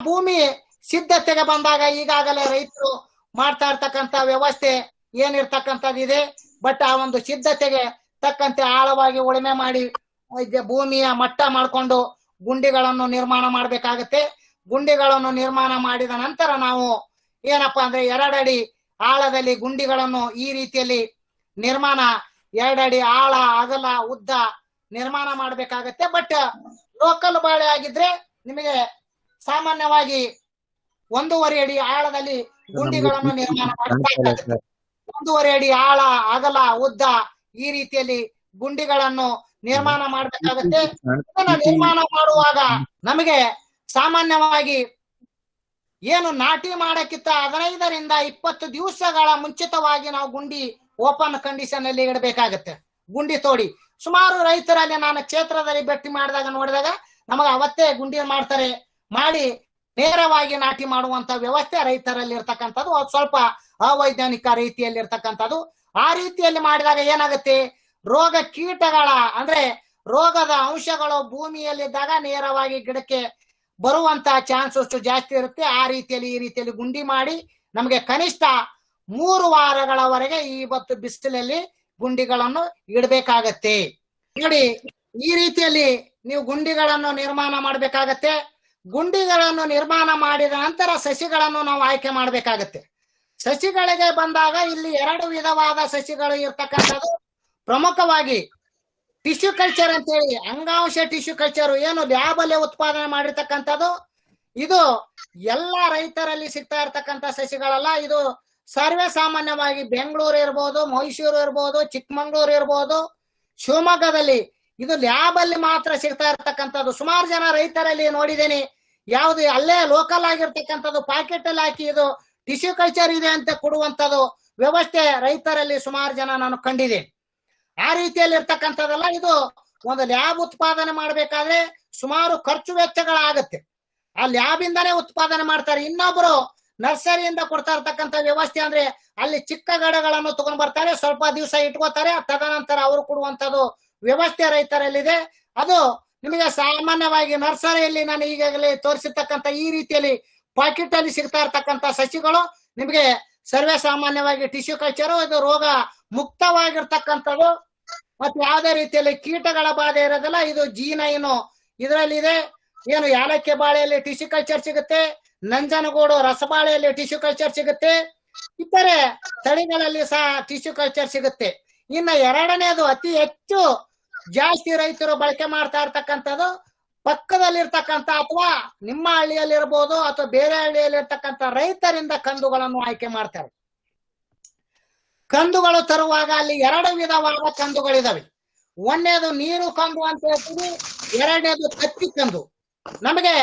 ಭೂಮಿ ಸಿದ್ಧತೆಗೆ ಬಂದಾಗ ಈಗಾಗಲೇ ರೈತರು ಮಾಡ್ತಾ ಇರ್ತಕ್ಕಂತ ವ್ಯವಸ್ಥೆ ಏನಿರ್ತಕ್ಕಂಥದ್ದು ಇದೆ. ಬಟ್ ಆ ಒಂದು ಸಿದ್ಧತೆಗೆ ತಕ್ಕಂತೆ ಆಳವಾಗಿ ಉಳುಮೆ ಮಾಡಿ ಭೂಮಿಯ ಮಟ್ಟ ಮಾಡಿಕೊಂಡು ಗುಂಡಿಗಳನ್ನು ನಿರ್ಮಾಣ ಮಾಡಬೇಕಾಗತ್ತೆ. ಗುಂಡಿಗಳನ್ನು ನಿರ್ಮಾಣ ಮಾಡಿದ ನಂತರ ನಾವು ಏನಪ್ಪಾ ಅಂದ್ರೆ ಎರಡಡಿ ಆಳದಲ್ಲಿ ಗುಂಡಿಗಳನ್ನು ಈ ರೀತಿಯಲ್ಲಿ ನಿರ್ಮಾಣ, ಎರಡಡಿ ಆಳ, ಅಗಲ, ಉದ್ದ ನಿರ್ಮಾಣ ಮಾಡಬೇಕಾಗತ್ತೆ. ಬಟ್ ಲೋಕಲ್ ಬಾಳೆ ಆಗಿದ್ರೆ ನಿಮಗೆ ಸಾಮಾನ್ಯವಾಗಿ ಒಂದೂವರೆ ಅಡಿ ಆಳದಲ್ಲಿ ಗುಂಡಿಗಳನ್ನು ನಿರ್ಮಾಣ ಮಾಡ್ತಾ ಒಂದೂವರೆ ಅಡಿ ಆಳ ಅಗಲ ಉದ್ದ ಈ ರೀತಿಯಲ್ಲಿ ಗುಂಡಿಗಳನ್ನು ನಿರ್ಮಾಣ ಮಾಡಬೇಕಾಗತ್ತೆ. ಇದನ್ನ ನಿರ್ಮಾಣ ಮಾಡುವಾಗ ನಮಗೆ ಸಾಮಾನ್ಯವಾಗಿ ಏನು ನಾಟಿ ಮಾಡಕ್ಕಿಂತ ಹದಿನೈದರಿಂದ ಇಪ್ಪತ್ತು ದಿವಸಗಳ ಮುಂಚಿತವಾಗಿ ನಾವು ಗುಂಡಿ ಓಪನ್ ಕಂಡೀಷನ್ ಅಲ್ಲಿ ಇಡಬೇಕಾಗತ್ತೆ. ಗುಂಡಿ ತೋಡಿ. ಸುಮಾರು ರೈತರಲ್ಲಿ ನಾನು ಕ್ಷೇತ್ರದಲ್ಲಿ ಭೇಟಿ ಮಾಡಿದಾಗ ನೋಡಿದಾಗ ನಮಗೆ ಅವತ್ತೇ ಗುಂಡಿ ಮಾಡ್ತಾರೆ. ಮಾಡಿ ನೇರವಾಗಿ ನಾಟಿ ಮಾಡುವಂತ ವ್ಯವಸ್ಥೆ ರೈತರಲ್ಲಿ ಇರ್ತಕ್ಕಂಥದ್ದು ಅದು ಸ್ವಲ್ಪ ಅವೈಜ್ಞಾನಿಕ ರೀತಿಯಲ್ಲಿ ಇರ್ತಕ್ಕಂಥದ್ದು ಆ ರೀತಿಯಲ್ಲಿ ಮಾಡಿದಾಗ ಏನಾಗುತ್ತೆ? ರೋಗ ಕೀಟಗಳ, ಅಂದ್ರೆ ರೋಗದ ಅಂಶಗಳು ಭೂಮಿಯಲ್ಲಿದ್ದಾಗ ನೇರವಾಗಿ ಗಿಡಕ್ಕೆ ಬರುವಂತ ಚಾನ್ಸಸ್ ಜಾಸ್ತಿ ಇರುತ್ತೆ. ಆ ರೀತಿಯಲ್ಲಿ, ಈ ರೀತಿಯಲ್ಲಿ ಗುಂಡಿ ಮಾಡಿ ನಮಗೆ ಕನಿಷ್ಠ ಮೂರು ವಾರಗಳವರೆಗೆ ಇವತ್ತು ಬಿಸಿಲಲ್ಲಿ ಗುಂಡಿಗಳನ್ನು ಇಡಬೇಕಾಗತ್ತೆ. ನೋಡಿ, ಈ ರೀತಿಯಲ್ಲಿ ನೀವು ಗುಂಡಿಗಳನ್ನು ನಿರ್ಮಾಣ ಮಾಡಬೇಕಾಗತ್ತೆ. ಗುಂಡಿಗಳನ್ನು ನಿರ್ಮಾಣ ಮಾಡಿದ ನಂತರ ಸಸಿಗಳನ್ನು ನಾವು ಆಯ್ಕೆ ಮಾಡಬೇಕಾಗತ್ತೆ. ಸಸಿಗಳಿಗೆ ಬಂದಾಗ ಇಲ್ಲಿ ಎರಡು ವಿಧವಾದ ಸಸಿಗಳು ಇರ್ತಕ್ಕಂಥದ್ದು. ಪ್ರಮುಖವಾಗಿ ಟಿಶ್ಯೂ ಕಲ್ಚರ್ ಅಂತ ಹೇಳಿ ಅಂಗಾಂಶ ಟಿಶ್ಯೂ ಕಲ್ಚರ್ ಏನು ಲ್ಯಾಬ್ ಅಲ್ಲಿ ಉತ್ಪಾದನೆ ಮಾಡಿರ್ತಕ್ಕಂಥದ್ದು. ಇದು ಎಲ್ಲ ರೈತರಲ್ಲಿ ಸಿಗ್ತಾ ಇರ್ತಕ್ಕಂಥ ಸಸಿಗಳಲ್ಲ, ಇದು ಸರ್ವೇ ಸಾಮಾನ್ಯವಾಗಿ ಬೆಂಗಳೂರು ಇರ್ಬೋದು, ಮೈಸೂರು ಇರ್ಬೋದು, ಚಿಕ್ಕಮಂಗ್ಳೂರು ಇರ್ಬೋದು, ಶಿವಮೊಗ್ಗದಲ್ಲಿ ಇದು ಲ್ಯಾಬ್ ಅಲ್ಲಿ ಮಾತ್ರ ಸಿಗ್ತಾ ಇರ್ತಕ್ಕಂಥದ್ದು. ಸುಮಾರು ಜನ ರೈತರಲ್ಲಿ ನೋಡಿದ್ದೇನೆ ಯಾವ್ದು, ಅಲ್ಲೇ ಲೋಕಲ್ ಆಗಿರ್ತಕ್ಕಂಥದ್ದು ಪ್ಯಾಕೆಟ್ ಅಲ್ಲಿ ಹಾಕಿ ಇದು ಟಿಶ್ಯೂ ಕಲ್ಚರ್ ಇದೆ ಅಂತ ಕೊಡುವಂತದ್ದು ವ್ಯವಸ್ಥೆ ರೈತರಲ್ಲಿ ಸುಮಾರು ಜನ ನಾನು ಕಂಡಿದ್ದೇನೆ. ಆ ರೀತಿಯಲ್ಲಿ ಇರ್ತಕ್ಕಂಥದ್ದಲ್ಲ ಇದು ಒಂದು ಲ್ಯಾಬ್ ಉತ್ಪಾದನೆ ಮಾಡಬೇಕಾದ್ರೆ ಸುಮಾರು ಖರ್ಚು ವೆಚ್ಚಗಳಾಗತ್ತೆ. ಆ ಲ್ಯಾಬ್ ಉತ್ಪಾದನೆ ಮಾಡ್ತಾರೆ. ಇನ್ನೊಬ್ರು ನರ್ಸರಿಯಿಂದ ಕೊಡ್ತಾ ಇರ್ತಕ್ಕಂಥ ವ್ಯವಸ್ಥೆ ಅಂದ್ರೆ ಅಲ್ಲಿ ಚಿಕ್ಕ ಗಿಡಗಳನ್ನು ತಗೊಂಡ್ ಬರ್ತಾರೆ, ಸ್ವಲ್ಪ ದಿವಸ ಇಟ್ಕೋತಾರೆ, ತದನಂತರ ಅವರು ಕೊಡುವಂತದ್ದು ವ್ಯವಸ್ಥೆ ರೈತರಲ್ಲಿದೆ. ಅದು ನಿಮಗೆ ಸಾಮಾನ್ಯವಾಗಿ ನರ್ಸರಿಯಲ್ಲಿ ನಾನು ಈಗಾಗಲೇ ತೋರಿಸಿರ್ತಕ್ಕಂಥ ಈ ರೀತಿಯಲ್ಲಿ ಪಾಕೆಟ್ ಅಲ್ಲಿ ಸಿಗ್ತಾ ಇರ್ತಕ್ಕಂಥ ಸಸಿಗಳು ನಿಮಗೆ ಸರ್ವೇ ಸಾಮಾನ್ಯವಾಗಿ ಟಿಶ್ಯೂ ಕಲ್ಚರ್ ಇದು ರೋಗ ಮುಕ್ತವಾಗಿರ್ತಕ್ಕಂಥದ್ದು. ಮತ್ತೆ ಯಾವುದೇ ರೀತಿಯಲ್ಲಿ ಕೀಟಗಳ ಬಾಧೆ ಇರೋದಿಲ್ಲ, ಇದು ಜೀನ ಏನು ಇದರಲ್ಲಿದೆ. ಏನು ಯಾಲಕ್ಕಿ ಬಾಳೆಯಲ್ಲಿ ಟಿಶ್ಯೂ ಕಲ್ಚರ್ ಸಿಗುತ್ತೆ, ನಂಜನಗೂಡು ರಸಬಾಳೆಯಲ್ಲಿ ಟಿಶ್ಯೂ ಕಲ್ಚರ್ ಸಿಗುತ್ತೆ, ಇತರೆ ತಳಿಗಳಲ್ಲಿ ಸಹ ಟಿಶ್ಯೂ ಕಲ್ಚರ್ ಸಿಗುತ್ತೆ. ಇನ್ನ ಎರಡನೇದು ಅತಿ ಹೆಚ್ಚು ಜಾಸ್ತಿ ರೈತರು ಬಳಕೆ ಮಾಡ್ತಾ ಇರ್ತಕ್ಕಂಥದ್ದು ಪಕ್ಕದಲ್ಲಿರ್ತಕ್ಕಂಥ ಅಥವಾ ನಿಮ್ಮ ಹಳ್ಳಿಯಲ್ಲಿ ಇರ್ಬೋದು ಅಥವಾ ಬೇರೆ ಹಳ್ಳಿಯಲ್ಲಿ ಇರ್ತಕ್ಕಂಥ ರೈತರಿಂದ ಕಂದುಗಳನ್ನು ಆಯ್ಕೆ ಮಾಡ್ತಾರೆ. ಕಂದುಗಳು ತರುವಾಗ ಅಲ್ಲಿ ಎರಡು ವಿಧವಾದ ಕಂದುಗಳಿದಾವೆ. ಒಂದನೇದು ನೀರು ಕಂದು ಅಂತ ಹೇಳ್ತೀವಿ, ಎರಡನೇದು ಕತ್ತಿ ಕಂದು. ನಮಗೆ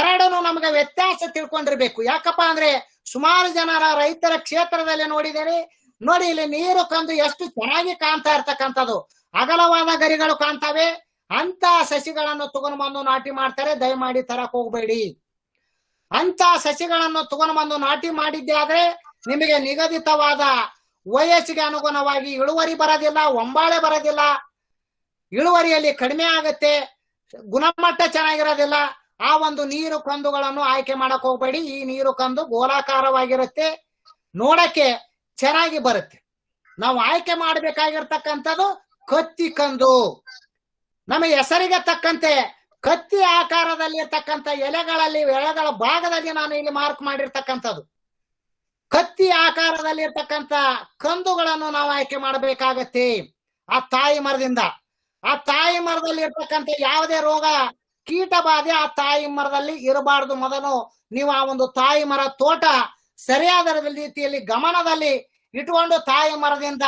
ಎರಡನ್ನು ನಮಗೆ ವ್ಯತ್ಯಾಸ ತಿಳ್ಕೊಂಡಿರ್ಬೇಕು. ಯಾಕಪ್ಪ ಅಂದ್ರೆ ಸುಮಾರು ಜನರ ರೈತರ ಕ್ಷೇತ್ರದಲ್ಲಿ ನೋಡಿದ್ದೇನೆ. ನೋಡಿ, ಇಲ್ಲಿ ನೀರು ಕಂದು ಎಷ್ಟು ಚೆನ್ನಾಗಿ ಕಾಣ್ತಾ ಇರ್ತಕ್ಕಂಥದ್ದು. ಅಗಲವಾದ ಗರಿಗಳು ಕಾಣ್ತವೆ. ಅಂತ ಸಸಿಗಳನ್ನು ತಗೊಂಡು ಬಂದು ನಾಟಿ ಮಾಡ್ತಾರೆ. ದಯಮಾಡಿ ತರಕ್ ಹೋಗ್ಬೇಡಿ. ಅಂತ ಸಸಿಗಳನ್ನು ತಗೊಂಡು ಬಂದು ನಾಟಿ ಮಾಡಿದ್ದೆ ಆದ್ರೆ ನಿಮಗೆ ನಿಗದಿತವಾದ ವಯಸ್ಸಿಗೆ ಅನುಗುಣವಾಗಿ ಇಳುವರಿ ಬರೋದಿಲ್ಲ, ಒಂಬಾಳೆ ಬರೋದಿಲ್ಲ. ಇಳುವರಿಯಲ್ಲಿ ಕಡಿಮೆ ಆಗುತ್ತೆ, ಗುಣಮಟ್ಟ ಚೆನ್ನಾಗಿರೋದಿಲ್ಲ. ಆ ಒಂದು ನೀರು ಕಂದುಗಳನ್ನು ಆಯ್ಕೆ ಮಾಡಕ್ ಹೋಗ್ಬೇಡಿ. ಈ ನೀರು ಕಂದು ಗೋಲಾಕಾರವಾಗಿರುತ್ತೆ. ನೋಡಕ್ಕೆ ಚೆನ್ನಾಗಿ ಬರುತ್ತೆ. ನಾವು ಆಯ್ಕೆ ಮಾಡಬೇಕಾಗಿರ್ತಕ್ಕಂಥದ್ದು ಕತ್ತಿ ಕಂದು ನಮ್ಮ ಹೆಸರಿಗೆ ತಕ್ಕಂತೆ, ಕತ್ತಿ ಆಕಾರದಲ್ಲಿ ಇರ್ತಕ್ಕಂಥ ಎಲೆಗಳಲ್ಲಿ, ಎಲೆಗಳ ಭಾಗದಲ್ಲಿ ನಾನು ಇಲ್ಲಿ ಮಾರ್ಕ್ ಮಾಡಿರ್ತಕ್ಕಂಥದ್ದು. ಕತ್ತಿ ಆಕಾರದಲ್ಲಿ ಇರ್ತಕ್ಕಂಥ ಕಂದುಗಳನ್ನು ನಾವು ಆಯ್ಕೆ ಮಾಡಬೇಕಾಗತ್ತೆ. ಆ ತಾಯಿ ಮರದಿಂದ. ಆ ತಾಯಿ ಮರದಲ್ಲಿ ಇರ್ತಕ್ಕಂಥ ಯಾವುದೇ ರೋಗ ಕೀಟ ಬಾಧೆ ಆ ತಾಯಿ ಮರದಲ್ಲಿ ಇರಬಾರದು. ಮೊದಲು ನೀವು ಆ ಒಂದು ತಾಯಿ ಮರ ತೋಟ ಸರಿಯಾದ ರೀತಿಯಲ್ಲಿ ಗಮನದಲ್ಲಿ ಇಟ್ಕೊಂಡು ತಾಯಿ ಮರದಿಂದ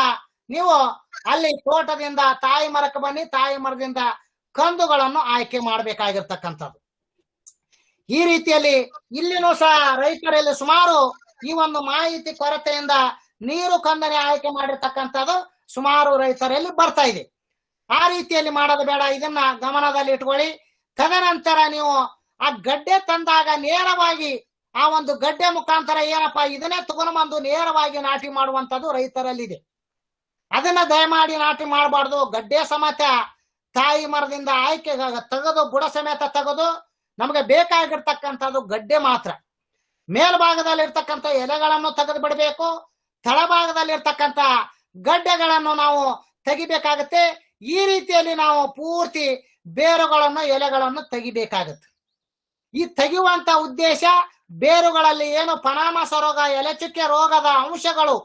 ನೀವು ಅಲ್ಲಿ ತೋಟದಿಂದ ತಾಯಿ ಮರಕ್ಕೆ ಬನ್ನಿ, ತಾಯಿ ಮರದಿಂದ ಕಂದುಗಳನ್ನು ಆಯ್ಕೆ ಮಾಡಬೇಕಾಗಿರ್ತಕ್ಕಂಥದ್ದು. ಈ ರೀತಿಯಲ್ಲಿ ಇಲ್ಲಿನೂ ಸಹ ರೈತರಲ್ಲಿ ಸುಮಾರು ಈ ಒಂದು ಮಾಹಿತಿ ಕೊರತೆಯಿಂದ ನೀರು ಕಂದನೆ ಆಯ್ಕೆ ಮಾಡಿರ್ತಕ್ಕಂಥದ್ದು ಸುಮಾರು ರೈತರಲ್ಲಿ ಬರ್ತಾ ಇದೆ. ಆ ರೀತಿಯಲ್ಲಿ ಮಾಡೋದು ಬೇಡ, ಇದನ್ನ ಗಮನದಲ್ಲಿ ಇಟ್ಕೊಳ್ಳಿ. ತದನಂತರ ನೀವು ಆ ಗಡ್ಡೆ ತಂದಾಗ ನೇರವಾಗಿ ಆ ಒಂದು ಗಡ್ಡೆ ಮುಖಾಂತರ ಏನಪ್ಪಾ, ಇದನ್ನೇ ತಗೊಂಡು ಬಂದು ನೇರವಾಗಿ ನಾಟಿ ಮಾಡುವಂತದ್ದು ರೈತರಲ್ಲಿದೆ. ಅದನ್ನ ದಯಮಾಡಿ ನಾಟಿ ಮಾಡಬಾರ್ದು. ಗಡ್ಡೆ ಸಮೇತ ತಾಯಿ ಮರದಿಂದ ಆಯ್ಕೆ ತೆಗೆದು ಬುಡ ಸಮೇತ ತೆಗೆದು ನಮಗೆ ಬೇಕಾಗಿರ್ತಕ್ಕಂಥದ್ದು ಗಡ್ಡೆ ಮಾತ್ರ. ಮೇಲ್ಭಾಗದಲ್ಲಿ ಇರ್ತಕ್ಕಂಥ ಎಲೆಗಳನ್ನು ತೆಗೆದು ಬಿಡಬೇಕು ತಳಭಾಗದಲ್ಲಿ ಇರ್ತಕ್ಕಂಥ ಗಡ್ಡೆಗಳನ್ನು ನಾವು ತೆಗಿಬೇಕಾಗತ್ತೆ. ಈ ರೀತಿಯಲ್ಲಿ ನಾವು ಪೂರ್ತಿ ಬೇರುಗಳನ್ನು, ಎಲೆಗಳನ್ನು ತೆಗಿಬೇಕಾಗತ್ತೆ. ಈ ತೆಗೆಯುವಂತ ಉದ್ದೇಶ ಬೇರುಗಳಲ್ಲಿ ಏನು ಪನಾಮಸ ರೋಗ, ಎಲೆಚುಕ್ಕೆ ರೋಗದ ಅಂಶಗಳು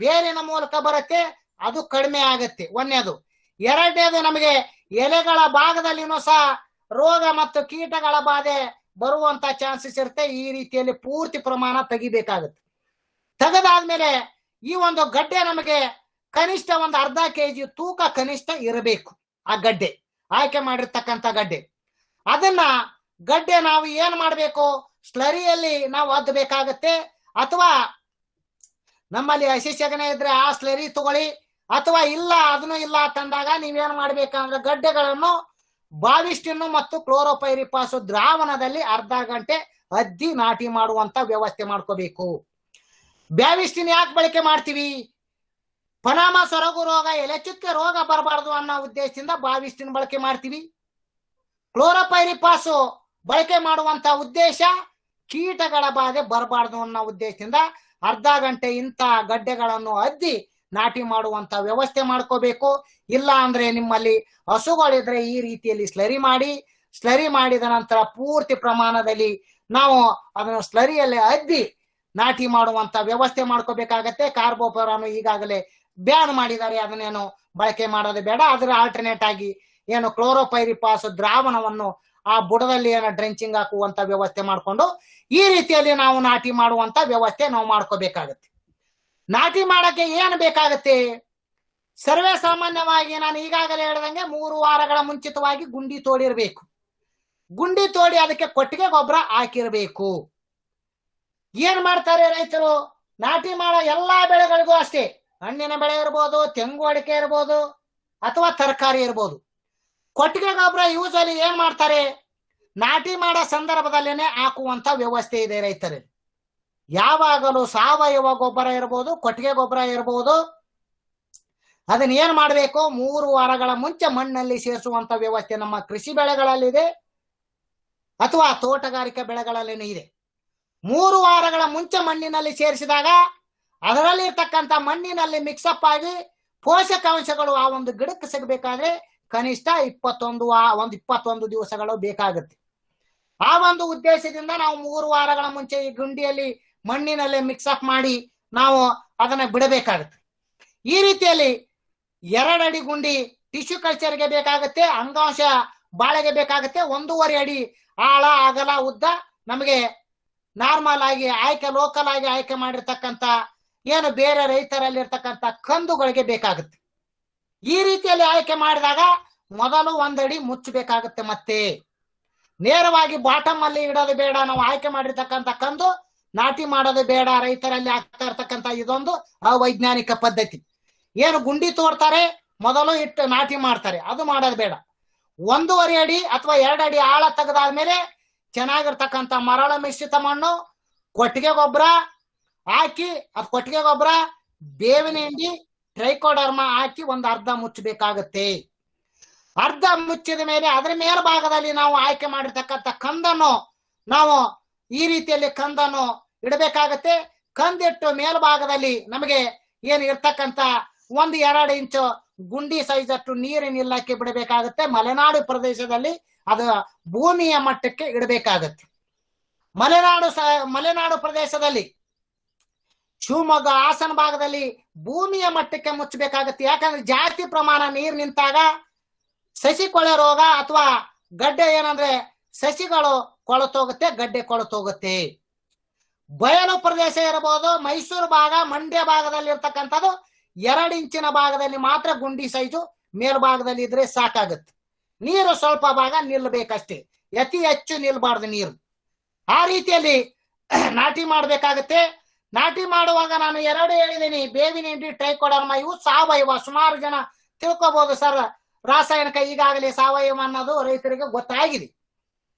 ಬೇರಿನ ಮೂಲಕ ಬರುತ್ತೆ. ಅದು ಕಡಿಮೆ ಆಗತ್ತೆ. ಒಂದನೇದು, ಎರಡನೇದು ನಮಗೆ ಎಲೆಗಳ ಭಾಗದಲ್ಲಿನೂ ಸಹ ರೋಗ ಮತ್ತು ಕೀಟಗಳ ಬಾಧೆ ಬರುವಂತ ಚಾನ್ಸಸ್ ಇರುತ್ತೆ. ಈ ರೀತಿಯಲ್ಲಿ ಪೂರ್ತಿ ಪ್ರಮಾಣ ತೆಗಿಬೇಕಾಗುತ್ತೆ. ತೆಗೆದಾದ್ಮೇಲೆ ಈ ಒಂದು ಗಡ್ಡೆ ನಮಗೆ ಕನಿಷ್ಠ ಒಂದು ಅರ್ಧ ಕೆಜಿ ತೂಕ ಕನಿಷ್ಠ ಇರಬೇಕು ಆ ಗಡ್ಡೆ, ಆಯ್ಕೆ ಮಾಡಿರ್ತಕ್ಕಂಥ ಗಡ್ಡೆ. ಅದನ್ನ ಗಡ್ಡೆ ನಾವು ಏನ್ ಮಾಡಬೇಕು? ಸ್ಲರಿಯಲ್ಲಿ ನಾವು ಅದ್ದಬೇಕಾಗತ್ತೆ ಅಥವಾ ನಮ್ಮಲ್ಲಿ ಹಸಿ ಸೆಗಣೆ ಇದ್ರೆ ಆ ಸ್ಲರಿ ತಗೊಳ್ಳಿ ಅಥವಾ ಇಲ್ಲ, ಅದನ್ನು ಇಲ್ಲ ತಂದಾಗ ನೀವೇನು ಮಾಡ್ಬೇಕಂದ್ರೆ ಗಡ್ಡೆಗಳನ್ನು ಬಾವಿಸ್ಟಿನ್ನು ಮತ್ತು ಕ್ಲೋರೋಪೈರಿಪಾಸು ದ್ರಾವಣದಲ್ಲಿ ಅರ್ಧ ಗಂಟೆ ಅದ್ದಿ ನಾಟಿ ಮಾಡುವಂತ ವ್ಯವಸ್ಥೆ ಮಾಡ್ಕೋಬೇಕು. ಬ್ಯಾವಿಸ್ಟಿನ್ ಯಾಕೆ ಬಳಕೆ ಮಾಡ್ತೀವಿ? ಪನಾಮ ಸೊರಗು ರೋಗ, ಎಲೆಚುಕ್ಕೆ ರೋಗ ಬರಬಾರದು ಅನ್ನೋ ಉದ್ದೇಶದಿಂದ ಬಾವಿಸ್ಟಿನ್ ಬಳಕೆ ಮಾಡ್ತೀವಿ. ಕ್ಲೋರೋಪೈರಿಪಾಸು ಬಳಕೆ ಮಾಡುವಂತ ಉದ್ದೇಶ ಕೀಟಗಳ ಬಾಧೆ ಬರಬಾರದು ಅನ್ನೋ ಉದ್ದೇಶದಿಂದ ಅರ್ಧ ಗಂಟೆ ಇಂಥ ಗಡ್ಡೆಗಳನ್ನು ಅದ್ದಿ ನಾಟಿ ಮಾಡುವಂತ ವ್ಯವಸ್ಥೆ ಮಾಡ್ಕೋಬೇಕು. ಇಲ್ಲ ಅಂದ್ರೆ ನಿಮ್ಮಲ್ಲಿ ಹಸುಗಳಿದ್ರೆ ಈ ರೀತಿಯಲ್ಲಿ ಸ್ಲರಿ ಮಾಡಿ, ಸ್ಲರಿ ಮಾಡಿದ ನಂತರ ಪೂರ್ತಿ ಪ್ರಮಾಣದಲ್ಲಿ ನಾವು ಅದನ್ನು ಸ್ಲರಿಯಲ್ಲಿ ಅದ್ದಿ ನಾಟಿ ಮಾಡುವಂತ ವ್ಯವಸ್ಥೆ ಮಾಡ್ಕೋಬೇಕಾಗತ್ತೆ. ಕಾರ್ಬೋಪರನ್ನು ಈಗಾಗಲೇ ಬ್ಯಾನ್ ಮಾಡಿದ್ದಾರೆ. ಅದನ್ನೇನು ಬಳಕೆ ಮಾಡೋದು ಬೇಡ. ಅದರ ಆಲ್ಟರ್ನೇಟ್ ಆಗಿ ಏನು ಕ್ಲೋರೋಪೈರಿಪಾಸ್ ದ್ರಾವಣವನ್ನು ಆ ಬುಡದಲ್ಲಿ ಏನು ಡ್ರೆಂಚಿಂಗ್ ಹಾಕುವಂತ ವ್ಯವಸ್ಥೆ ಮಾಡಿಕೊಂಡು ಈ ರೀತಿಯಲ್ಲಿ ನಾವು ನಾಟಿ ಮಾಡುವಂತ ವ್ಯವಸ್ಥೆ ನಾವು ಮಾಡ್ಕೋಬೇಕಾಗತ್ತೆ. ನಾಟಿ ಮಾಡಕ್ಕೆ ಏನು ಬೇಕಾಗತ್ತೆ? ಸರ್ವೇ ಸಾಮಾನ್ಯವಾಗಿ ನಾನು ಈಗಾಗಲೇ ಹೇಳ್ದಂಗೆ ಮೂರು ವಾರಗಳ ಮುಂಚಿತವಾಗಿ ಗುಂಡಿ ತೋಡಿರ್ಬೇಕು. ಗುಂಡಿ ತೋಡಿ ಅದಕ್ಕೆ ಕೊಟ್ಟಿಗೆ ಗೊಬ್ಬರ ಹಾಕಿರ್ಬೇಕು. ಏನ್ ಮಾಡ್ತಾರೆ ರೈತರು? ನಾಟಿ ಮಾಡೋ ಎಲ್ಲಾ ಬೆಳೆಗಳಿಗೂ ಅಷ್ಟೇ. ಹಣ್ಣಿನ ಬೆಳೆ ಇರ್ಬೋದು, ತೆಂಗು ಅಡಿಕೆ ಇರ್ಬೋದು, ಅಥವಾ ತರಕಾರಿ ಇರ್ಬೋದು. ಕೊಟ್ಟಿಗೆ ಗೊಬ್ಬರ ಯೂಸಲಿ ಏನ್ ಮಾಡ್ತಾರೆ? ನಾಟಿ ಮಾಡೋ ಸಂದರ್ಭದಲ್ಲೇನೆ ಹಾಕುವಂತ ವ್ಯವಸ್ಥೆ ಇದೆ ರೈತರಲ್ಲಿ. ಯಾವಾಗಲೂ ಸಾವಯವ ಗೊಬ್ಬರ ಇರ್ಬೋದು, ಕೊಟ್ಟಿಗೆ ಗೊಬ್ಬರ ಇರ್ಬೋದು. ಅದನ್ನ ಏನ್ ಮಾಡಬೇಕು? ಮೂರು ವಾರಗಳ ಮುಂಚೆ ಮಣ್ಣಲ್ಲಿ ಸೇರಿಸುವಂತ ವ್ಯವಸ್ಥೆ ನಮ್ಮ ಕೃಷಿ ಬೆಳೆಗಳಲ್ಲಿದೆ ಅಥವಾ ತೋಟಗಾರಿಕಾ ಬೆಳೆಗಳಲ್ಲಿನೂ ಇದೆ. ಮೂರು ವಾರಗಳ ಮುಂಚೆ ಮಣ್ಣಿನಲ್ಲಿ ಸೇರಿಸಿದಾಗ ಅದರಲ್ಲಿ ಇರ್ತಕ್ಕಂಥ ಮಣ್ಣಿನಲ್ಲಿ ಮಿಕ್ಸಪ್ ಆಗಿ ಪೋಷಕಾಂಶಗಳು ಆ ಒಂದು ಗಿಡಕ್ಕೆ ಸಿಗಬೇಕಾದ್ರೆ ಕನಿಷ್ಠ ಇಪ್ಪತ್ತೊಂದು ಆ ಒಂದು ಇಪ್ಪತ್ತೊಂದು ದಿವಸಗಳು ಬೇಕಾಗುತ್ತೆ. ಆ ಒಂದು ಉದ್ದೇಶದಿಂದ ನಾವು ಮೂರು ವಾರಗಳ ಮುಂಚೆ ಈ ಗುಂಡಿಯಲ್ಲಿ ಮಣ್ಣಿನಲ್ಲಿ ಅಪ್ ಮಾಡಿ ನಾವು ಅದನ್ನ ಬಿಡಬೇಕಾಗುತ್ತೆ. ಈ ರೀತಿಯಲ್ಲಿ ಎರಡಡಿ ಗುಂಡಿ ಟಿಶ್ಯೂ ಕಲ್ಚರ್ಗೆ ಬೇಕಾಗುತ್ತೆ, ಅಂಗಾಂಶ ಬಾಳೆಗೆ ಬೇಕಾಗುತ್ತೆ, ಒಂದೂವರೆ ಅಡಿ ಆಳ, ಅಗಲ, ಉದ್ದ ನಮಗೆ ನಾರ್ಮಲ್ ಆಗಿ ಆಯ್ಕೆ ಲೋಕಲ್ ಆಗಿ ಆಯ್ಕೆ ಮಾಡಿರ್ತಕ್ಕಂಥ, ಏನು ಬೇರೆ ರೈತರಲ್ಲಿ ಇರ್ತಕ್ಕಂಥ ಕಂದುಗಳಿಗೆ ಬೇಕಾಗುತ್ತೆ. ಈ ರೀತಿಯಲ್ಲಿ ಆಯ್ಕೆ ಮಾಡಿದಾಗ ಮೊದಲು ಒಂದಡಿ ಮುಚ್ಚಬೇಕಾಗುತ್ತೆ ಮತ್ತೆ. ನೇರವಾಗಿ ಬಾಟಮ್ ಅಲ್ಲಿ ಇಡೋದು ಬೇಡ, ನಾವು ಆಯ್ಕೆ ಮಾಡಿರ್ತಕ್ಕಂಥ ಕಂದು ನಾಟಿ ಮಾಡೋದು ಬೇಡ, ರೈತರಲ್ಲಿ ಆಗ್ತಾ ಇರ್ತಕ್ಕಂಥ ಇದೊಂದು ಅವೈಜ್ಞಾನಿಕ ಪದ್ಧತಿ. ಏನು ಗುಂಡಿ ತೋರ್ತಾರೆ, ಮೊದಲು ಇಟ್ಟು ನಾಟಿ ಮಾಡ್ತಾರೆ, ಅದು ಮಾಡೋದು ಬೇಡ. ಒಂದೂವರೆ ಅಡಿ ಅಥವಾ ಎರಡು ಅಡಿ ಆಳ ತೆಗೆದಾದ್ಮೇಲೆ ಚೆನ್ನಾಗಿರ್ತಕ್ಕಂಥ ಮರಳ ಮಿಶ್ರಿತ ಮಣ್ಣು, ಕೊಟ್ಟಿಗೆ ಗೊಬ್ಬರ ಹಾಕಿ, ಅದು ಕೊಟ್ಟಿಗೆ ಗೊಬ್ಬರ, ಬೇವಿನ ಹಿಂಡಿ, ಟ್ರೈಕೋಡರ್ಮ ಹಾಕಿ ಒಂದು ಅರ್ಧ ಮುಚ್ಚಬೇಕಾಗತ್ತೆ. ಅರ್ಧ ಮುಚ್ಚಿದ ಮೇಲೆ ಅದರ ಮೇಲ್ಭಾಗದಲ್ಲಿ ನಾವು ಆಯ್ಕೆ ಮಾಡಿರ್ತಕ್ಕಂಥ ಕಂದನ್ನು, ನಾವು ಈ ರೀತಿಯಲ್ಲಿ ಕಂದನ್ನು ಇಡಬೇಕಾಗತ್ತೆ. ಕಂದಿಟ್ಟು ಮೇಲ್ಭಾಗದಲ್ಲಿ ನಮಗೆ ಏನು ಇರ್ತಕ್ಕಂತ ಒಂದು ಎರಡು ಇಂಚು ಗುಂಡಿ ಸೈಜ್ ಅಷ್ಟು ನೀರಿನ ಇಲ್ಲಕ್ಕೆ ಬಿಡಬೇಕಾಗತ್ತೆ. ಮಲೆನಾಡು ಪ್ರದೇಶದಲ್ಲಿ ಅದು ಭೂಮಿಯ ಮಟ್ಟಕ್ಕೆ ಇಡಬೇಕಾಗತ್ತೆ. ಮಲೆನಾಡು ಮಲೆನಾಡು ಪ್ರದೇಶದಲ್ಲಿ ಶಿವಮೊಗ್ಗ ಹಾಸನ ಭಾಗದಲ್ಲಿ ಭೂಮಿಯ ಮಟ್ಟಕ್ಕೆ ಮುಚ್ಚಬೇಕಾಗತ್ತೆ. ಯಾಕಂದ್ರೆ ಜಾಸ್ತಿ ಪ್ರಮಾಣ ನೀರು ನಿಂತಾಗ ಸಸಿ ಕೊಳೆ ರೋಗ ಅಥವಾ ಗಡ್ಡೆ ಏನಂದ್ರೆ ಸಸಿಗಳು ಕೊಳತೋಗುತ್ತೆ, ಗಡ್ಡೆ ಕೊಳತೋಗುತ್ತೆ. ಬಯಲು ಪ್ರದೇಶ ಇರಬಹುದು, ಮೈಸೂರು ಭಾಗ, ಮಂಡ್ಯ ಭಾಗದಲ್ಲಿ ಇರ್ತಕ್ಕಂಥದ್ದು ಎರಡು ಇಂಚಿನ ಭಾಗದಲ್ಲಿ ಮಾತ್ರ ಗುಂಡಿ ಸೈಜು ಮೇಲ್ಭಾಗದಲ್ಲಿ ಇದ್ರೆ ಸಾಕಾಗುತ್ತೆ. ನೀರು ಸ್ವಲ್ಪ ಭಾಗ ನಿಲ್ಬೇಕಷ್ಟೇ. ಅತಿ ಹೆಚ್ಚು ನಿಲ್ಬಾರ್ದು ನೀರು. ಆ ರೀತಿಯಲ್ಲಿ ನಾಟಿ ಮಾಡಬೇಕಾಗತ್ತೆ. ನಾಟಿ ಮಾಡುವಾಗ ನಾನು ಎರಡು ಹೇಳಿದ್ದೀನಿ ಬೇವಿನ ಹಿಂಡಿ, ಟ್ರೈಕೋಡರ್ಮ, ಇವು ಸಾವಯವ. ಸುಮಾರು ಜನ ತಿಳ್ಕೊಬಹುದು ಸರ್. ರಾಸಾಯನಿಕ ಈಗಾಗಲೇ ಸಾವಯವ ಅನ್ನೋದು ರೈತರಿಗೆ ಗೊತ್ತಾಗಿದೆ.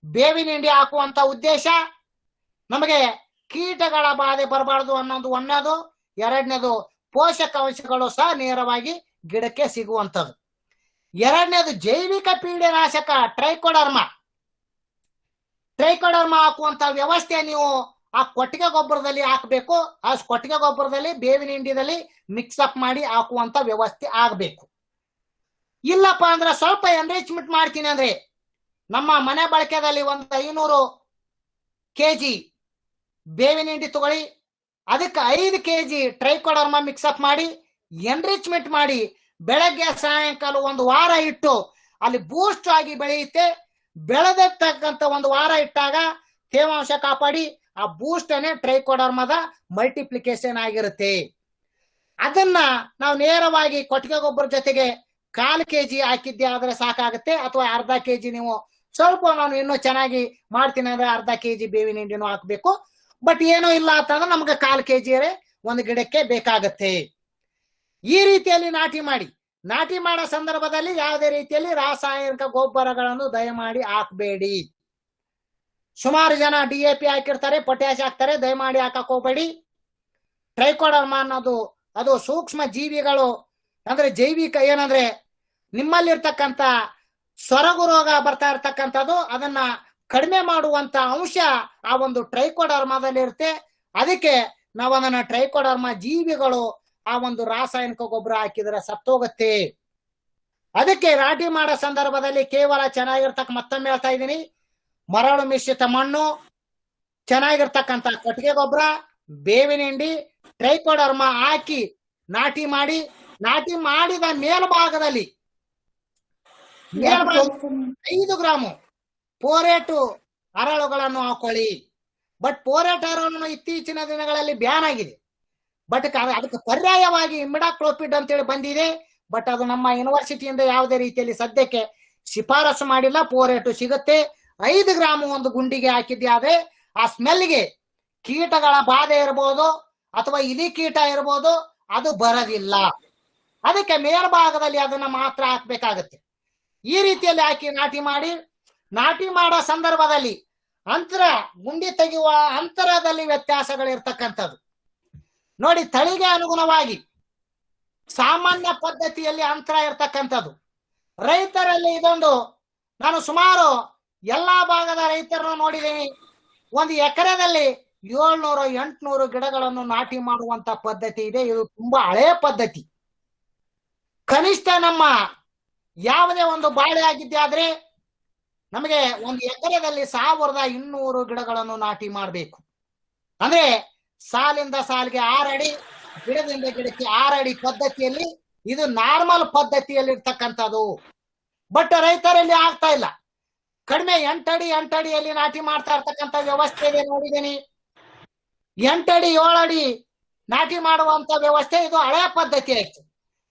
ಬೇವಿನ ಹಿಂಡಿ ಹಾಕುವಂತ ಉದ್ದೇಶ ನಮಗೆ ಕೀಟಗಳ ಬಾಧೆ ಬರಬಾರ್ದು ಅನ್ನೋದು ಒಂದನೇದು. ಎರಡನೇದು ಪೋಷಕಾಂಶಗಳು ಸಹ ನೇರವಾಗಿ ಗಿಡಕ್ಕೆ ಸಿಗುವಂಥದ್ದು. ಎರಡನೇದು ಜೈವಿಕ ಪೀಡೆನಾಶಕ ಟ್ರೈಕೋಡರ್ಮ. ಟ್ರೈಕೋಡರ್ಮ ಹಾಕುವಂತ ವ್ಯವಸ್ಥೆ ನೀವು ಆ ಕೊಟ್ಟಿಗೆ ಗೊಬ್ಬರದಲ್ಲಿ ಹಾಕಬೇಕು. ಆ ಕೊಟ್ಟಿಗೆ ಗೊಬ್ಬರದಲ್ಲಿ ಬೇವಿನ ಹಿಂಡಿದಲ್ಲಿ ಮಿಕ್ಸ್ ಅಪ್ ಮಾಡಿ ಹಾಕುವಂತ ವ್ಯವಸ್ಥೆ ಆಗಬೇಕು. ಇಲ್ಲಪ್ಪ ಅಂದ್ರೆ ಸ್ವಲ್ಪ ಎನ್ರಿಚ್ಮೆಂಟ್ ಮಾಡ್ತೀನಿ ಅಂದ್ರೆ ನಮ್ಮ ಮನೆ ಬಳಕೆದಲ್ಲಿ ಒಂದು ಐನೂರು ಕೆಜಿ ಬೇವಿನ ಹಿಂಡಿ ತಗೊಳ್ಳಿ. ಅದಕ್ಕೆ ಐದು ಕೆಜಿ ಟ್ರೈಕೋಡರ್ಮ ಮಿಕ್ಸ್ ಅಪ್ ಮಾಡಿ ಎನ್ರಿಚ್ಮೆಂಟ್ ಮಾಡಿ, ಬೆಳಗ್ಗೆ ಸಾಯಂಕಾಲ ಒಂದು ವಾರ ಇಟ್ಟು ಅಲ್ಲಿ ಬೂಸ್ಟ್ ಆಗಿ ಬೆಳೆಯುತ್ತೆ. ತಕ್ಕಂತ ಒಂದು ವಾರ ಇಟ್ಟಾಗ ತೇವಾಂಶ ಕಾಪಾಡಿ, ಆ ಬೂಸ್ಟ್ ಅನ್ನೇ ಟ್ರೈಕೋಡರ್ಮದ ಮಲ್ಟಿಪ್ಲಿಕೇಶನ್ ಆಗಿರುತ್ತೆ. ಅದನ್ನ ನಾವು ನೇರವಾಗಿ ಕೊಟ್ಟಿಗೆ ಗೊಬ್ಬರ ಜೊತೆಗೆ ಕಾಲು ಕೆಜಿ ಹಾಕಿದ್ದೆ ಆದ್ರೆ ಸಾಕಾಗುತ್ತೆ. ಅಥವಾ ಅರ್ಧ ಕೆಜಿ ನೀವು ಸ್ವಲ್ಪ ನಾನು ಇನ್ನೂ ಚೆನ್ನಾಗಿ ಮಾಡ್ತೀನಿ ಅಂದ್ರೆ ಅರ್ಧ ಕೆಜಿ ಬೇವಿನ ಹಿಂಡಿನೂ ಹಾಕ್ಬೇಕು. ಬಟ್ ಏನೋ ಇಲ್ಲ ಅಂತಂದ್ರೆ ನಮ್ಗೆ ಕಾಲು ಕೆಜಿ ಒಂದು ಗಿಡಕ್ಕೆ ಬೇಕಾಗತ್ತೆ. ಈ ರೀತಿಯಲ್ಲಿ ನಾಟಿ ಮಾಡಿ. ನಾಟಿ ಮಾಡೋ ಸಂದರ್ಭದಲ್ಲಿ ಯಾವುದೇ ರೀತಿಯಲ್ಲಿ ರಾಸಾಯನಿಕ ಗೊಬ್ಬರಗಳನ್ನು ದಯಮಾಡಿ ಹಾಕಬೇಡಿ. ಸುಮಾರು ಜನ ಡಿ ಎ ಪಿ ಹಾಕಿರ್ತಾರೆ ಪೊಟ್ಯಾಶ್ ಹಾಕ್ತಾರೆ, ದಯಮಾಡಿ ಹಾಕಕ್ ಹೋಗ್ಬೇಡಿ. ಟ್ರೈಕೋಡರ್ಮ ಅನ್ನೋದು, ಅದು ಸೂಕ್ಷ್ಮ ಜೀವಿಗಳು, ಅಂದ್ರೆ ಜೈವಿಕ ಏನಂದ್ರೆ ನಿಮ್ಮಲ್ಲಿರ್ತಕ್ಕಂಥ ಸೊರಗು ರೋಗ ಬರ್ತಾ ಇರ್ತಕ್ಕಂಥದ್ದು, ಅದನ್ನ ಕಡಿಮೆ ಮಾಡುವಂತ ಅಂಶ ಆ ಒಂದು ಟ್ರೈಕೋಡರ್ಮಾದಲ್ಲಿ ಇರುತ್ತೆ ಅದಕ್ಕೆ ನಾವು ಅದನ್ನ ಟ್ರೈಕೋಡರ್ಮ ಜೀವಿಗಳು ಆ ಒಂದು ರಾಸಾಯನಿಕ ಗೊಬ್ಬರ ಹಾಕಿದ್ರೆ ಸತ್ತೋಗತ್ತೆ. ಅದಕ್ಕೆ ರಾಟಿ ಮಾಡೋ ಸಂದರ್ಭದಲ್ಲಿ ಕೇವಲ ಚೆನ್ನಾಗಿರ್ತಕ್ಕ ಮತ್ತೊಮ್ಮೆ ಹೇಳ್ತಾ ಇದ್ದೀನಿ. ಮರಳು ಮಿಶ್ರಿತ ಮಣ್ಣು ಚೆನ್ನಾಗಿರ್ತಕ್ಕಂಥ ಕೊಟ್ಟಿಗೆ ಗೊಬ್ಬರ ಬೇವಿನ ಹಿಂಡಿ ಟ್ರೈಕೋಡರ್ಮ ಹಾಕಿ ನಾಟಿ ಮಾಡಿ ನಾಟಿ ಮಾಡಿದ ಮೇಲ್ಭಾಗದಲ್ಲಿ ಮೇಲ್ಭಾಗ ಐದು ಗ್ರಾಮು ಪೋರೇಟು ಹರಳುಗಳನ್ನು ಹಾಕೊಳ್ಳಿ. ಬಟ್ ಪೋರೇಟ್ ಹರಳನ್ನು ಇತ್ತೀಚಿನ ದಿನಗಳಲ್ಲಿ ಬ್ಯಾನ್ ಆಗಿದೆ. ಬಟ್ ಅದಕ್ಕೆ ಪರ್ಯಾಯವಾಗಿ ಇಮಿಡಾಕ್ಲೋಪಿಡ್ ಅಂತೇಳಿ ಬಂದಿದೆ. ಬಟ್ ಅದು ನಮ್ಮ ಯೂನಿವರ್ಸಿಟಿಯಿಂದ ಯಾವುದೇ ರೀತಿಯಲ್ಲಿ ಸದ್ಯಕ್ಕೆ ಶಿಫಾರಸು ಮಾಡಿಲ್ಲ. ಪೋರೇಟು ಸಿಗುತ್ತೆ. ಐದು ಗ್ರಾಮ್ ಒಂದು ಗುಂಡಿಗೆ ಹಾಕಿದ್ದೆ ಆದ್ರೆ ಆ ಸ್ಮೆಲ್ಗೆ ಕೀಟಗಳ ಬಾಧೆ ಇರಬಹುದು ಅಥವಾ ಇಲಿ ಕೀಟ ಇರಬಹುದು ಅದು ಬರೋದಿಲ್ಲ. ಅದಕ್ಕೆ ಮೇಲ್ಭಾಗದಲ್ಲಿ ಅದನ್ನ ಮಾತ್ರ ಹಾಕ್ಬೇಕಾಗತ್ತೆ. ಈ ರೀತಿಯಲ್ಲಿ ಹಾಕಿ ನಾಟಿ ಮಾಡಿ ನಾಟಿ ಮಾಡೋ ಸಂದರ್ಭದಲ್ಲಿ ಅಂತರ ಗುಂಡಿ ತೆಗೆಯುವ ಅಂತರದಲ್ಲಿ ವ್ಯತ್ಯಾಸಗಳಿರ್ತಕ್ಕಂಥದ್ದು. ನೋಡಿ, ತಳಿಗೆ ಅನುಗುಣವಾಗಿ ಸಾಮಾನ್ಯ ಪದ್ಧತಿಯಲ್ಲಿ ಅಂತರ ಇರ್ತಕ್ಕಂಥದ್ದು. ರೈತರಲ್ಲಿ ಇದೊಂದು, ನಾನು ಸುಮಾರು ಎಲ್ಲಾ ಭಾಗದ ರೈತರನ್ನು ನೋಡಿದ್ದೀನಿ. ಒಂದು ಎಕರೆದಲ್ಲಿ ಏಳ್ನೂರು, ಎಂಟ್ನೂರು ಗಿಡಗಳನ್ನು ನಾಟಿ ಮಾಡುವಂತ ಪದ್ಧತಿ ಇದೆ. ಇದು ತುಂಬಾ ಹಳೆಯ ಪದ್ಧತಿ. ಕನಿಷ್ಠ ನಮ್ಮ ಯಾವುದೇ ಒಂದು ಬಾಳೆ ಆಗಿದ್ದೆ ಆದ್ರೆ ನಮಗೆ ಒಂದು ಎಕರೆದಲ್ಲಿ ಸಾವಿರದ ಇನ್ನೂರು ಗಿಡಗಳನ್ನು ನಾಟಿ ಮಾಡಬೇಕು. ಅಂದ್ರೆ ಸಾಲಿಂದ ಸಾಲಿಗೆ ಆರಡಿ ಗಿಡದಿಂದ ಗಿಡಕ್ಕೆ ಆರಡಿ ಪದ್ಧತಿಯಲ್ಲಿ, ಇದು ನಾರ್ಮಲ್ ಪದ್ಧತಿಯಲ್ಲಿ ಇರ್ತಕ್ಕಂಥದ್ದು ಬಟ್ ರೈತರಲ್ಲಿ ಆಗ್ತಾ ಇಲ್ಲ. ಕಡಿಮೆ ಎಂಟಡಿ ಎಂಟಡಿಯಲ್ಲಿ ನಾಟಿ ಮಾಡ್ತಾ ಇರ್ತಕ್ಕಂಥ ವ್ಯವಸ್ಥೆ ಇದೆ ನೋಡಿದ್ದೀನಿ. ಎಂಟಡಿ ಏಳಡಿ ನಾಟಿ ಮಾಡುವಂತ ವ್ಯವಸ್ಥೆ ಇದು ಹಳೆ ಪದ್ಧತಿ ಆಯ್ತು.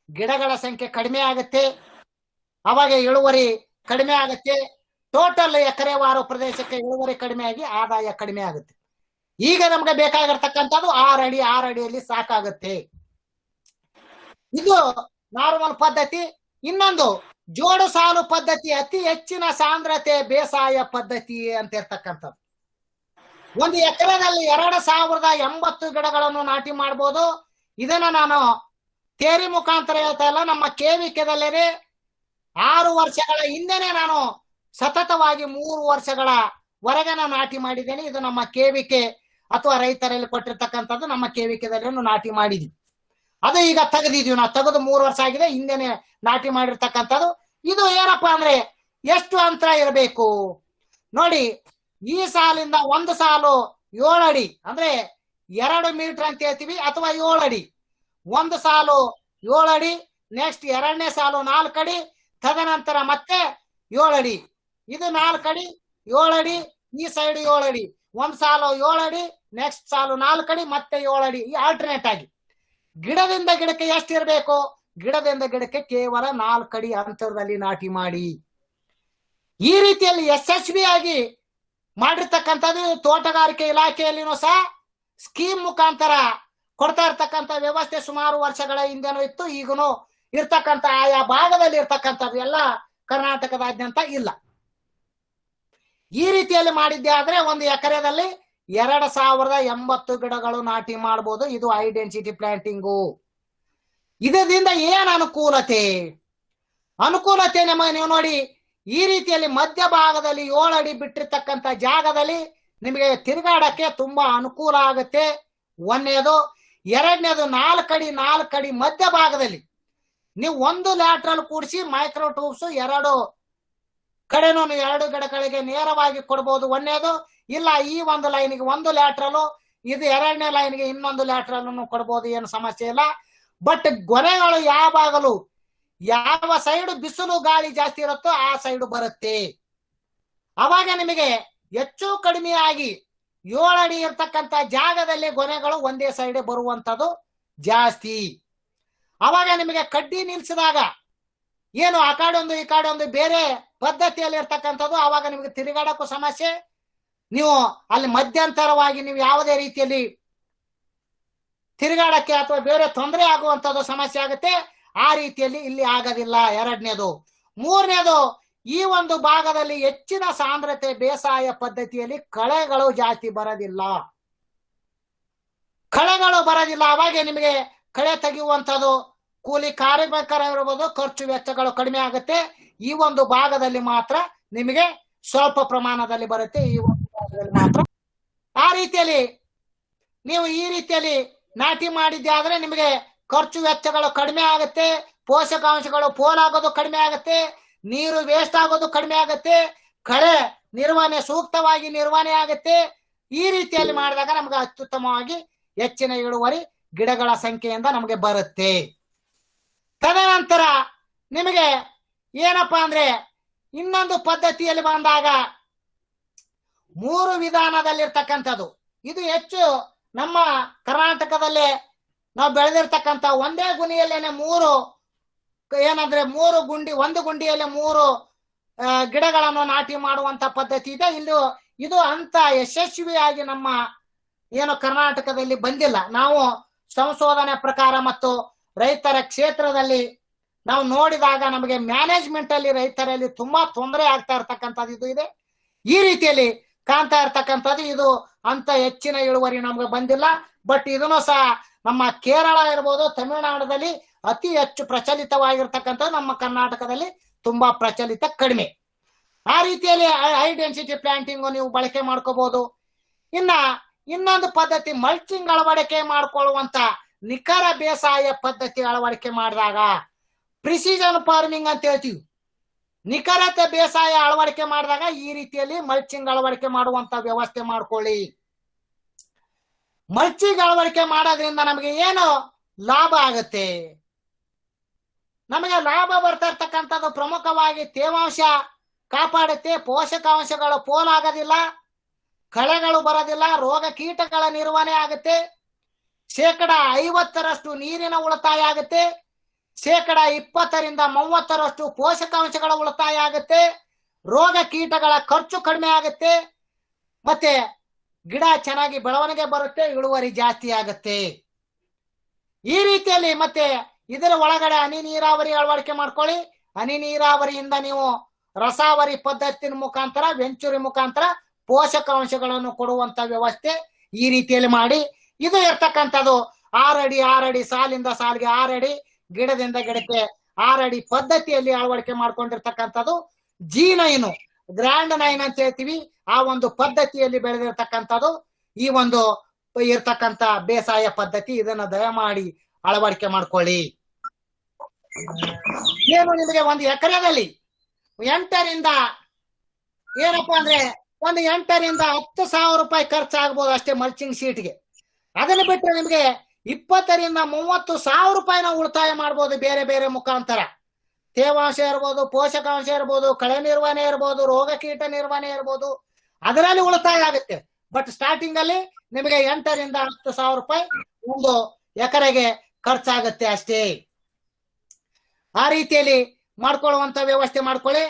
ಗಿಡಗಳ ಸಂಖ್ಯೆ ಕಡಿಮೆ ಆಗುತ್ತೆ. ಅವಾಗ ಇಳುವರಿ ಕಡಿಮೆ ಆಗುತ್ತೆ. ಟೋಟಲ್ ಎಕರೆವಾರು ಪ್ರದೇಶಕ್ಕೆ ಇಳುವರಿ ಕಡಿಮೆ ಆಗಿ ಆದಾಯ ಕಡಿಮೆ ಆಗುತ್ತೆ. ಈಗ ನಮ್ಗೆ ಬೇಕಾಗಿರ್ತಕ್ಕಂಥದ್ದು ಆರು ಅಡಿ, ಆರು ಅಡಿಯಲ್ಲಿ ಸಾಕಾಗುತ್ತೆ. ಇದು ನಾರ್ಮಲ್ ಪದ್ಧತಿ. ಇನ್ನೊಂದು, ಜೋಡು ಸಾಲು ಪದ್ಧತಿ ಅತಿ ಹೆಚ್ಚಿನ ಸಾಂದ್ರತೆ ಬೇಸಾಯ ಪದ್ಧತಿ ಅಂತ ಇರ್ತಕ್ಕಂಥದ್ದು. ಒಂದು ಎಕರೆನಲ್ಲಿ ಎರಡು ಸಾವಿರದ ಎಂಬತ್ತು ಗಿಡಗಳನ್ನು ನಾಟಿ ಮಾಡ್ಬೋದು. ಇದನ್ನ ನಾನು ತೇರಿ ಮುಖಾಂತರ ಹೇಳ್ತಾ ಇಲ್ಲ. ನಮ್ಮ ಕೇವಿಕೆದಲ್ಲೇ ಆರು ವರ್ಷಗಳ ಹಿಂದೆನೆ ನಾನು ಸತತವಾಗಿ ಮೂರು ವರ್ಷಗಳ ವರೆಗೆ ನಾಟಿ ಮಾಡಿದ್ದೇನೆ. ಇದು ನಮ್ಮ ಕೇವಿಕೆ ಅಥವಾ ರೈತರಲ್ಲಿ ಕೊಟ್ಟಿರ್ತಕ್ಕಂಥದ್ದು ನಮ್ಮ ಕೇವಿಕೆದಲ್ಲಿ ನಾಟಿ ಮಾಡಿದ್ವಿ. ಅದು ಈಗ ತೆಗೆದಿದ್ವಿ ನಾವು ತೆಗೆದು ಮೂರು ವರ್ಷ ಆಗಿದೆ. ಹಿಂದೆನೆ ನಾಟಿ ಮಾಡಿರ್ತಕ್ಕಂಥದ್ದು. ಇದು ಏನಪ್ಪಾ ಅಂದ್ರೆ ಎಷ್ಟು ಅಂತರ ಇರಬೇಕು? ನೋಡಿ, ಈ ಸಾಲಿಂದ ಒಂದು ಸಾಲು ಏಳಡಿ ಅಂದ್ರೆ ಎರಡು ಮೀಟರ್ ಅಂತ ಹೇಳ್ತೀವಿ ಅಥವಾ ಏಳಡಿ ಒಂದು ಸಾಲು ಏಳಡಿ ನೆಕ್ಸ್ಟ್ ಎರಡನೇ ಸಾಲು ನಾಲ್ಕಡಿ ತದನಂತರ ಮತ್ತೆ ಏಳಡಿ ಇದು ನಾಲ್ಕಡಿ ಅಡಿ ಈ ಸೈಡ್ ಏಳಡಿ ಒಂದ್ ಸಾಲು ಏಳಡಿ ನೆಕ್ಸ್ಟ್ ಸಾಲು ನಾಲ್ಕಡಿ ಮತ್ತೆ ಏಳಡಿ ಈ ಆಲ್ಟರ್ನೇಟ್ ಆಗಿ. ಗಿಡದಿಂದ ಗಿಡಕ್ಕೆ ಎಷ್ಟು ಇರಬೇಕು? ಗಿಡದಿಂದ ಗಿಡಕ್ಕೆ ಕೇವಲ ನಾಲ್ಕಡಿ ಅಂತರದಲ್ಲಿ ನಾಟಿ ಮಾಡಿ. ಈ ರೀತಿಯಲ್ಲಿ ಯಶಸ್ವಿಯಾಗಿ ಮಾಡಿರ್ತಕ್ಕಂಥದ್ದು ತೋಟಗಾರಿಕೆ ಇಲಾಖೆಯಲ್ಲಿನೂ ಸಹ ಸ್ಕೀಮ್ ಮುಖಾಂತರ ಕೊಡ್ತಾ ಇರ್ತಕ್ಕಂಥ ವ್ಯವಸ್ಥೆ ಸುಮಾರು ವರ್ಷಗಳ ಹಿಂದೆನೂ ಇತ್ತು. ಈಗನು ಇರ್ತಕ್ಕಂಥ ಆಯಾ ಭಾಗದಲ್ಲಿ ಇರ್ತಕ್ಕಂಥದ್ದು ಎಲ್ಲ ಕರ್ನಾಟಕದಾದ್ಯಂತ ಇಲ್ಲ. ಈ ರೀತಿಯಲ್ಲಿ ಮಾಡಿದ್ದೆ ಆದ್ರೆ ಒಂದು ಎಕರೆದಲ್ಲಿ ಎರಡ್ ಸಾವಿರದ ಎಂಬತ್ತು ಗಿಡಗಳು ನಾಟಿ ಮಾಡಬಹುದು ಇದು ಹೈ ಡೆನ್ಸಿಟಿ ಪ್ಲಾಂಟಿಂಗು ಇದರಿಂದ ಏನ್ ಅನುಕೂಲತೆ? ಅನುಕೂಲತೆ ನಮ್ಮ ನೀವು ನೋಡಿ, ಈ ರೀತಿಯಲ್ಲಿ ಮಧ್ಯ ಭಾಗದಲ್ಲಿ ಏಳು ಅಡಿ ಬಿಟ್ಟಿರ್ತಕ್ಕಂಥ ಜಾಗದಲ್ಲಿ ನಿಮಗೆ ತಿರುಗಾಡಕ್ಕೆ ತುಂಬಾ ಅನುಕೂಲ ಆಗುತ್ತೆ. ಒಂದನೇದು. ಎರಡನೇದು ನಾಲ್ಕಡಿ ನಾಲ್ಕಡಿ ಮಧ್ಯ ಭಾಗದಲ್ಲಿ ನೀವು ಒಂದು ಲ್ಯಾಟ್ರಲ್ ಕೂಡಿಸಿ ಮೈಕ್ರೋ ಟ್ಯೂಬ್ಸ್ ಎರಡು ಕಡೆನೂ ಎರಡು ಗಿಡಗಳಿಗೆ ನೇರವಾಗಿ ಕೊಡ್ಬೋದು. ಒಂದೇದು, ಇಲ್ಲ, ಈ ಒಂದು ಲೈನ್ಗೆ ಒಂದು ಲ್ಯಾಟ್ರಲ್ ಇದು ಎರಡನೇ ಲೈನ್ಗೆ ಇನ್ನೊಂದು ಲ್ಯಾಟ್ರಲ್ ಅನ್ನು ಕೊಡ್ಬೋದು. ಏನು ಸಮಸ್ಯೆ ಇಲ್ಲ. ಬಟ್ ಗೊನೆಗಳು ಯಾವಾಗಲೂ ಯಾವ ಸೈಡ್ ಬಿಸಿಲು, ಗಾಳಿ ಜಾಸ್ತಿ ಇರುತ್ತೋ ಆ ಸೈಡ್ ಬರುತ್ತೆ. ಅವಾಗ ನಿಮಗೆ ಹೆಚ್ಚು ಕಡಿಮೆಯಾಗಿ ಏಳು ಅಡಿ ಇರ್ತಕ್ಕಂಥ ಜಾಗದಲ್ಲಿ ಗೊನೆಗಳು ಒಂದೇ ಸೈಡ್ ಬರುವಂತದ್ದು ಜಾಸ್ತಿ. ಅವಾಗ ನಿಮಗೆ ಕಡ್ಡಿ ನಿಲ್ಸಿದಾಗ ಏನು ಆ ಕಾಡೊಂದು, ಈ ಕಾಡೊಂದು ಬೇರೆ ಪದ್ಧತಿಯಲ್ಲಿ ಇರ್ತಕ್ಕಂಥದ್ದು, ಆವಾಗ ನಿಮಗೆ ತಿರುಗಾಡಕ್ಕೂ ಸಮಸ್ಯೆ. ನೀವು ಅಲ್ಲಿ ಮಧ್ಯಂತರವಾಗಿ ನೀವು ಯಾವುದೇ ರೀತಿಯಲ್ಲಿ ತಿರುಗಾಡಕ್ಕೆ ಅಥವಾ ಬೇರೆ ತೊಂದರೆ ಆಗುವಂತದ್ದು ಸಮಸ್ಯೆ ಆಗುತ್ತೆ, ಆ ರೀತಿಯಲ್ಲಿ ಇಲ್ಲಿ ಆಗೋದಿಲ್ಲ. ಎರಡನೇದು. ಮೂರನೇದು, ಈ ಒಂದು ಭಾಗದಲ್ಲಿ ಹೆಚ್ಚಿನ ಸಾಂದ್ರತೆ ಬೇಸಾಯ ಪದ್ಧತಿಯಲ್ಲಿ ಕಳೆಗಳು ಜಾಸ್ತಿ ಬರೋದಿಲ್ಲ. ಕಳೆಗಳು ಬರೋದಿಲ್ಲ. ಅವಾಗೆ ನಿಮಗೆ ಕಳೆ ತೆಗೆಯುವಂಥದ್ದು ಕೂಲಿ ಕಾರ್ಮಿಕರ ಇರ್ಬೋದು ಖರ್ಚು ವೆಚ್ಚಗಳು ಕಡಿಮೆ ಆಗುತ್ತೆ. ಈ ಒಂದು ಭಾಗದಲ್ಲಿ ಮಾತ್ರ ನಿಮಗೆ ಸ್ವಲ್ಪ ಪ್ರಮಾಣದಲ್ಲಿ ಬರುತ್ತೆ. ಈ ಒಂದು ಭಾಗದಲ್ಲಿ ಮಾತ್ರ. ಆ ರೀತಿಯಲ್ಲಿ ನೀವು ಈ ರೀತಿಯಲ್ಲಿ ನಾಟಿ ಮಾಡಿದ್ದೆ ಆದ್ರೆ ನಿಮಗೆ ಖರ್ಚು ವೆಚ್ಚಗಳು ಕಡಿಮೆ ಆಗುತ್ತೆ, ಪೋಷಕಾಂಶಗಳು ಪೋಲಾಗೋದು ಕಡಿಮೆ ಆಗುತ್ತೆ, ನೀರು ವೇಸ್ಟ್ ಆಗೋದು ಕಡಿಮೆ ಆಗುತ್ತೆ, ಕಳೆ ನಿರ್ವಹಣೆ ಸೂಕ್ತವಾಗಿ ನಿರ್ವಹಣೆ ಆಗುತ್ತೆ. ಈ ರೀತಿಯಲ್ಲಿ ಮಾಡಿದಾಗ ನಮ್ಗೆ ಅತ್ಯುತ್ತಮವಾಗಿ ಹೆಚ್ಚಿನ ಇಳುವರಿ ಗಿಡಗಳ ಸಂಖ್ಯೆಯಿಂದ ನಮಗೆ ಬರುತ್ತೆ. ತದನಂತರ ನಿಮಗೆ ಏನಪ್ಪಾ ಅಂದ್ರೆ ಇನ್ನೊಂದು ಪದ್ಧತಿಯಲ್ಲಿ ಬಂದಾಗ ಮೂರು ವಿಧಾನದಲ್ಲಿರ್ತಕ್ಕಂಥದ್ದು. ಇದು ಹೆಚ್ಚು ನಮ್ಮ ಕರ್ನಾಟಕದಲ್ಲಿ ನಾವು ಬೆಳೆದಿರ್ತಕ್ಕಂಥ ಒಂದೇ ಗುಣಿಯಲ್ಲೇನೆ ಮೂರು, ಏನಂದ್ರೆ ಮೂರು ಗುಂಡಿ, ಒಂದು ಗುಂಡಿಯಲ್ಲಿ ಮೂರು ಗಿಡಗಳನ್ನು ನಾಟಿ ಮಾಡುವಂತ ಪದ್ಧತಿ ಇದೆ. ಇಲ್ಲಿ ಇದು ಅಂತ ಯಶಸ್ವಿಯಾಗಿ ನಮ್ಮ ಏನು ಕರ್ನಾಟಕದಲ್ಲಿ ಬಂದಿಲ್ಲ. ನಾವು ಸಂಶೋಧನೆ ಪ್ರಕಾರ ಮತ್ತು ರೈತರ ಕ್ಷೇತ್ರದಲ್ಲಿ ನಾವು ನೋಡಿದಾಗ ನಮಗೆ ಮ್ಯಾನೇಜ್ಮೆಂಟ್ ಅಲ್ಲಿ ರೈತರಲ್ಲಿ ತುಂಬಾ ತೊಂದರೆ ಆಗ್ತಾ ಇರ್ತಕ್ಕಂಥದ್ದು ಇದು ಈ ರೀತಿಯಲ್ಲಿ ಕಾಣ್ತಾ ಇರ್ತಕ್ಕಂಥದ್ದು ಇದು ಅಂತ ಹೆಚ್ಚಿನ ಇಳುವರಿ ನಮ್ಗೆ ಬಂದಿಲ್ಲ. ಬಟ್ ಇದನ್ನು ಸಹ ನಮ್ಮ ಕೇರಳ ಇರ್ಬೋದು ತಮಿಳುನಾಡದಲ್ಲಿ ಅತಿ ಹೆಚ್ಚು ಪ್ರಚಲಿತವಾಗಿರ್ತಕ್ಕಂಥ ನಮ್ಮ ಕರ್ನಾಟಕದಲ್ಲಿ ತುಂಬಾ ಪ್ರಚಲಿತ ಕಡಿಮೆ. ಆ ರೀತಿಯಲ್ಲಿ ಹೈ ಡೆನ್ಸಿಟಿ ಪ್ಲಾಂಟಿಂಗ್ ನೀವು ಬಳಕೆ ಮಾಡ್ಕೋಬಹುದು ಇನ್ನ ಇನ್ನೊಂದು ಪದ್ಧತಿ ಮಲ್ಚಿಂಗ್ ಅಳವಡಿಕೆ ಮಾಡ್ಕೊಳ್ಳುವಂತ ನಿಖರ ಬೇಸಾಯ ಪದ್ಧತಿ ಅಳವಡಿಕೆ ಮಾಡಿದಾಗ ಪ್ರಿಸಿಷನ್ ಫಾರ್ಮಿಂಗ್ ಅಂತ ಹೇಳ್ತೀವಿ. ನಿಖರತೆ ಬೇಸಾಯ ಅಳವಡಿಕೆ ಮಾಡಿದಾಗ ಈ ರೀತಿಯಲ್ಲಿ ಮಲ್ಚಿಂಗ್ ಅಳವಡಿಕೆ ಮಾಡುವಂತ ವ್ಯವಸ್ಥೆ ಮಾಡ್ಕೊಳ್ಳಿ. ಮಲ್ಚಿಂಗ್ ಅಳವಡಿಕೆ ಮಾಡೋದ್ರಿಂದ ನಮಗೆ ಏನು ಲಾಭ ಆಗುತ್ತೆ? ನಮಗೆ ಲಾಭ ಬರ್ತಾ ಇರ್ತಕ್ಕಂಥದ್ದು ಪ್ರಮುಖವಾಗಿ ತೇವಾಂಶ ಕಾಪಾಡುತ್ತೆ, ಪೋಷಕಾಂಶಗಳು ಪೋಲಾಗೋದಿಲ್ಲ, ಕಳೆಗಳು ಬರೋದಿಲ್ಲ, ರೋಗ ಕೀಟಗಳ ನಿರ್ವಹಣೆ ಆಗುತ್ತೆ. ಶೇಕಡ ಐವತ್ತರಷ್ಟು ನೀರಿನ ಉಳಿತಾಯ ಆಗುತ್ತೆ. ಶೇಕಡ ಇಪ್ಪತ್ತರಿಂದ ಮೂವತ್ತರಷ್ಟು ಪೋಷಕಾಂಶಗಳ ಉಳಿತಾಯ ಆಗುತ್ತೆ. ರೋಗ ಕೀಟಗಳ ಖರ್ಚು ಕಡಿಮೆ ಆಗುತ್ತೆ. ಮತ್ತೆ ಗಿಡ ಚೆನ್ನಾಗಿ ಬೆಳವಣಿಗೆ ಬರುತ್ತೆ, ಇಳುವರಿ ಜಾಸ್ತಿ ಆಗುತ್ತೆ. ಈ ರೀತಿಯಲ್ಲಿ ಮತ್ತೆ ಇದರ ಒಳಗಡೆ ಹನಿ ನೀರಾವರಿ ಅಳವಡಿಕೆ ಮಾಡ್ಕೊಳ್ಳಿ. ಹನಿ ನೀರಾವರಿಯಿಂದ ನೀವು ರಸಾವರಿ ಪದ್ಧತಿ ಮುಖಾಂತರ, ವೆಂಚುರಿ ಮುಖಾಂತರ ಪೋಷಕಾಂಶಗಳನ್ನು ಕೊಡುವಂತ ವ್ಯವಸ್ಥೆ ಈ ರೀತಿಯಲ್ಲಿ ಮಾಡಿ. ಇದು ಇರ್ತಕ್ಕಂಥದ್ದು ಆರಡಿ ಆರಡಿ, ಸಾಲಿಂದ ಸಾಲಿಗೆ ಆರಡಿ, ಗಿಡದಿಂದ ಗಿಡಕ್ಕೆ ಆರಡಿ ಪದ್ಧತಿಯಲ್ಲಿ ಅಳವಡಿಕೆ ಮಾಡ್ಕೊಂಡಿರ್ತಕ್ಕಂಥದ್ದು ಜಿ ನೈನು ಗ್ರ್ಯಾಂಡ್ ನೈನ್ ಅಂತ ಹೇಳ್ತೀವಿ. ಆ ಒಂದು ಪದ್ಧತಿಯಲ್ಲಿ ಬೆಳೆದಿರ್ತಕ್ಕಂಥದ್ದು ಈ ಒಂದು ಇರ್ತಕ್ಕಂತ ಬೇಸಾಯ ಪದ್ಧತಿ. ಇದನ್ನ ದಯಮಾಡಿ ಅಳವಡಿಕೆ ಮಾಡ್ಕೊಳ್ಳಿ. ಏನು ನಿಮಗೆ ಒಂದು ಎಕರೆದಲ್ಲಿ ಎಂಟರಿಂದ ಏನಪ್ಪಾ ಅಂದ್ರೆ ಒಂದು ಎಂಟರಿಂದ ಹತ್ತು ಸಾವಿರ ರೂಪಾಯಿ ಖರ್ಚಾಗ್ಬೋದು ಅಷ್ಟೇ ಮಲ್ಚಿಂಗ್ ಶೀಟ್ಗೆ ಅದನ್ನ ಬಿಟ್ಟರೆ ನಿಮಗೆ ಇಪ್ಪತ್ತರಿಂದ ಮೂವತ್ತು ಸಾವಿರ ರೂಪಾಯಿನ ಉಳಿತಾಯ ಮಾಡ್ಬೋದು ಬೇರೆ ಬೇರೆ ಮುಖಾಂತರ. ತೇವಾಂಶ ಇರ್ಬೋದು, ಪೋಷಕಾಂಶ ಇರ್ಬೋದು, ಕಳೆ ನಿರ್ವಹಣೆ ಇರ್ಬೋದು, ರೋಗ ಕೀಟ ನಿರ್ವಹಣೆ ಇರ್ಬೋದು, ಅದರಲ್ಲಿ ಉಳಿತಾಯ ಆಗುತ್ತೆ. ಬಟ್ ಸ್ಟಾರ್ಟಿಂಗ್ ಅಲ್ಲಿ ನಿಮಗೆ ಎಂಟರಿಂದ ಹತ್ತು ಸಾವಿರ ರೂಪಾಯಿ ಒಂದು ಎಕರೆಗೆ ಖರ್ಚಾಗುತ್ತೆ ಅಷ್ಟೇ. ಆ ರೀತಿಯಲ್ಲಿ ಮಾಡ್ಕೊಳ್ಳುವಂತ ವ್ಯವಸ್ಥೆ ಮಾಡ್ಕೊಳ್ಳಿ.